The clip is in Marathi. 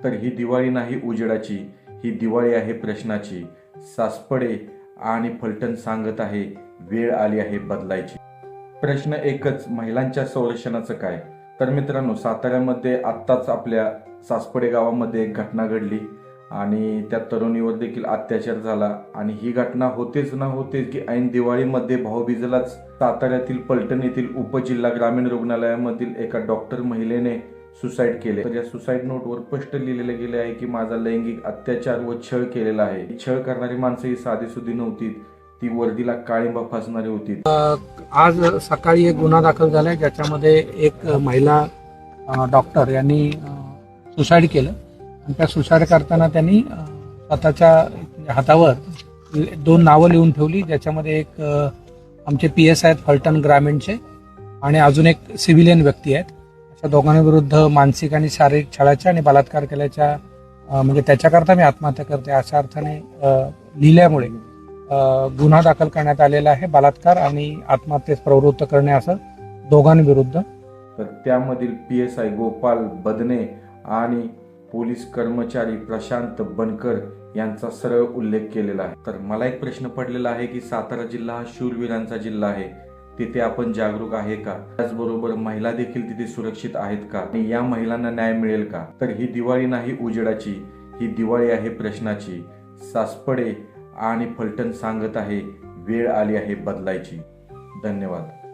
तर ही दिवाळी नाही उजेडाची ही दिवाळी आहे प्रश्नाची. सासपडे आणि फलटण सांगत आहे वेळ आली आहे बदलायची. प्रश्न एकच महिलांच्या संरक्षणाचं काय? तर मित्रांनो साताऱ्यामध्ये आत्ताच आपल्या सासपडे गावामध्ये एक घटना घडली आणि त्या तरुणीवर देखील अत्याचार झाला आणि ही घटना होतेच ना होतेच की ऐन दिवाळीमध्ये भाऊबीजेलाच साताऱ्यातील पलटण येथील उपजिल्हा ग्रामीण रुग्णालयामधील एका डॉक्टर महिलेने सुसाईड केले. तर या सुसाईड नोटवर स्पष्ट लिहिलेलं गेले आहे की माझा लैंगिक अत्याचार व छळ केलेला आहे. छळ करणारी माणसं ही साधी सुधी नव्हती. ती वर्दीला काळिंबा फासणारी होती. आज सकाळी एक गुन्हा दाखल झालाय ज्याच्यामध्ये एक महिला डॉक्टर यांनी सुसाईड केलं. आणि त्या सुसाईड करताना त्यांनी स्वतःच्या हातावर दोन नावं लिहून ठेवली ज्याच्यामध्ये एक आमचे पी एस आहेत फलटण ग्रामीणचे आणि अजून एक सिव्हिलियन व्यक्ती आहेत. अशा दोघांविरुद्ध मानसिक आणि शारीरिक छळाच्या आणि बलात्कार केल्याच्या म्हणजे त्याच्याकरता मी आत्महत्या करते अशा अर्थाने लिहिल्यामुळे गुन्हा दाखल करण्यात आलेला आहे बलात्कार आणि आत्महत्येस प्रवृत्त करणे असं दोघांविरुद्ध. तर त्यामधील P S I Gopal Badane आणि पोलीस कर्मचारी प्रशांत बनकर यांचा सरळ उल्लेख केलेला आहे. तर मला एक प्रश्न पडलेला आहे की सातारा जिल्हा हा शूरवीरांचा जिल्हा आहे. तिथे आपण जागरूक आहे का? त्याचबरोबर महिला देखील तिथे सुरक्षित आहेत का? आणि या महिलांना न्याय मिळेल का? तर ही दिवाळी नाही उजेडाची ही दिवाळी आहे प्रश्नाची. सासपडे आणि फलटण सांगत आहे वेळ आली आहे बदलायची. धन्यवाद.